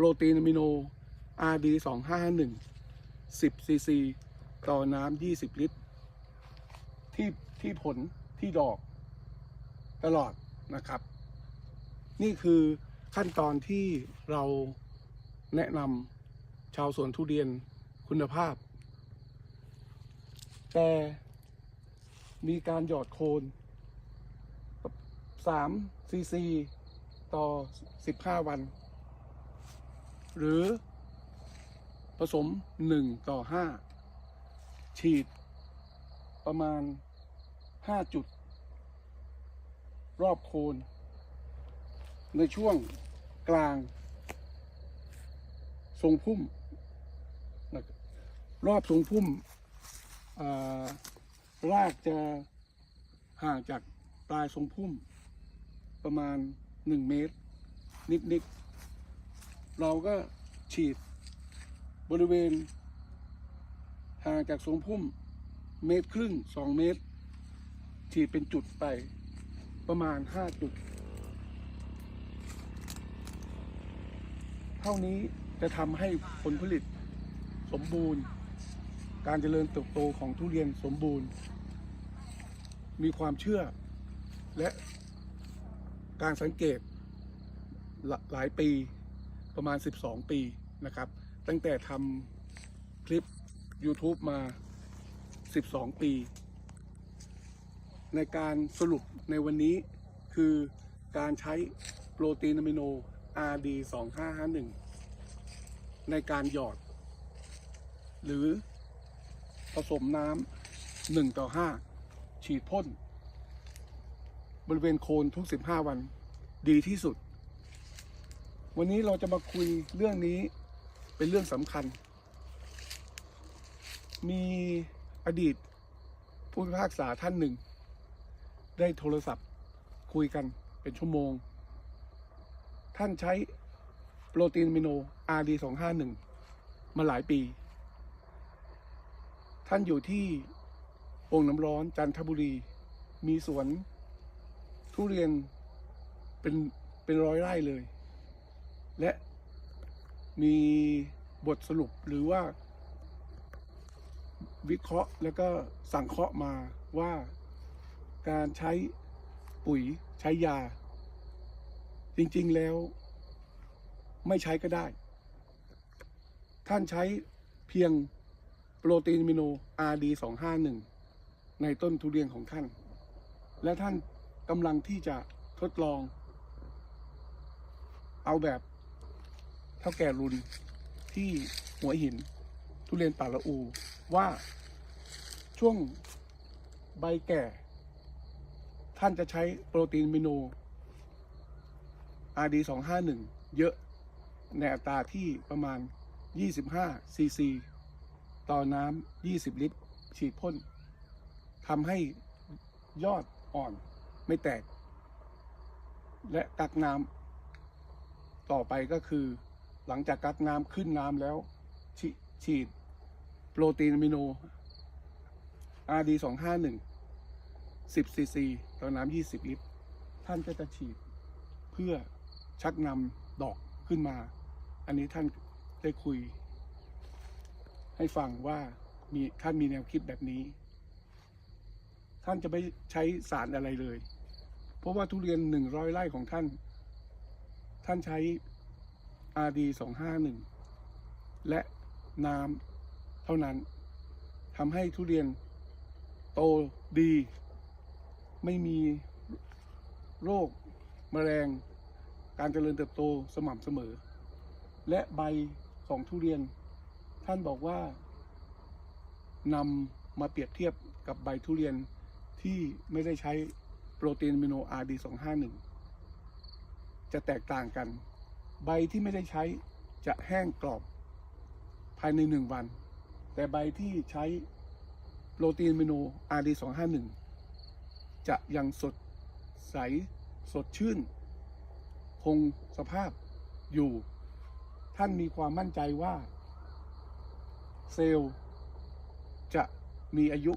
โปรตีนอะมิโน RD 2 5 1 10ซีซีต่อน้ำ20 ลิตร ที่ที่ผลที่ดอก ตลอดนะครับ นี่คือขั้นตอนที่เราแนะนำชาวสวนทุเรียนคุณภาพ แต่มีการหยอดโคน3ซีซีต่อ 15 วัน หรือผสม 1 ต่อ 5 ฉีดประมาณ 5 จุด รอบโคน ในช่วงกลาง ทรงพุ่มนะรอบทรงพุ่มารากจะห่างจากปลายทรงพุ่มประมาณ 1 เมตร นิดๆ เราก็ฉีดบริเวณห่างจากทรงพุ่มเมตรครึ่ง2เมตร ฉีดเป็นจุดไปประมาณ5จุด เท่านี้จะทำให้ผลผลิตสมบูรณ์ การเจริญเติบโตของทุเรียนสมบูรณ์ มีความเชื่อและการสังเกตหลายปี ประมาณ 12 ปีนะครับ ตั้งแต่ทำคลิป YouTube มา 12 ปี ในการสรุปในวันนี้คือการใช้โปรตีนอะมิโน RD 2551 ในการหยอด หรือผสมน้ำ1ต่อ 5 ฉีดพ่น บริเวณโคนทุก 15 วันดีที่สุด วันนี้เราจะมาคุยเรื่องนี้เป็นเรื่องสำคัญ มีอดีตผู้พิพากษาท่านหนึ่ง ได้โทรศัพท์คุยกันเป็นชั่วโมง ท่านใช้โปรตีนมิโน RD 251 มาหลายปี ท่านอยู่ที่โองน้ำร้อนจันทบุรี มีสวนทุเรียนเป็นเป็นร้อยไร่เลย และมีบทสรุปหรือว่า วิเคราะห์แล้วก็สั่งเคราะห์มาว่าการใช้ปุ๋ยใช้ยา จริงๆแล้ว ไม่ใช้ก็ได้ ท่านใช้เพียงโปรตีนมิโน RD 251 ในต้นทุเรียนของท่าน และท่านกำลังที่จะทดลอง เอาแบบ เท่าแก่รุนที่หัวหิน ทุเรียนป่าละอู ว่าช่วงใบแก่ ท่านจะใช้โปรตีนอะมิโน RD 251 เยอะ ในอัตราที่ประมาณ 25 ซีซี ต่อน้ำ 20 ลิตร ฉีดพ่นทำให้ยอดอ่อนไม่แตก และกักน้ำต่อไปก็คือ หลังจากกักน้ำขึ้นน้ำแล้ว ฉฉีดโปรตีนอะมิโน RD 251 10ซีซีต่อน้ำ20ลิตร ท่านก็จะฉีดเพื่อชักนำดอกขึ้นมา อันนี้ท่านได้คุย ให้ฟังว่ามีท่านมีแนวคิดแบบนี้ ท่านจะไม่ใช้สารอะไรเลย เพราะว่าทุเรียนหนึ่งร้อยไร่ของท่าน ท่านใช้ RD 251 และน้ำเท่านั้นทำให้ทุเรียนโตดี ไม่มีโรคแมลง การเจริญเติบโตสม่ำเสมอ และใบของทุเรียน ท่านบอกว่านำมาเปรียบเทียบกับใบทุเรียนที่ไม่ได้ใช้โปรตีนอะมิโน RD 251 จะแตกต่างกัน ใบที่ไม่ได้ใช้จะแห้งกรอบภายในหนึ่งวัน แต่ใบที่ใช้โปรตีนอะมิโน RD 251 จะยังสดใสสดชื่น คงสภาพอยู่ ท่านมีความมั่นใจว่า เซลล์จะมีอายุ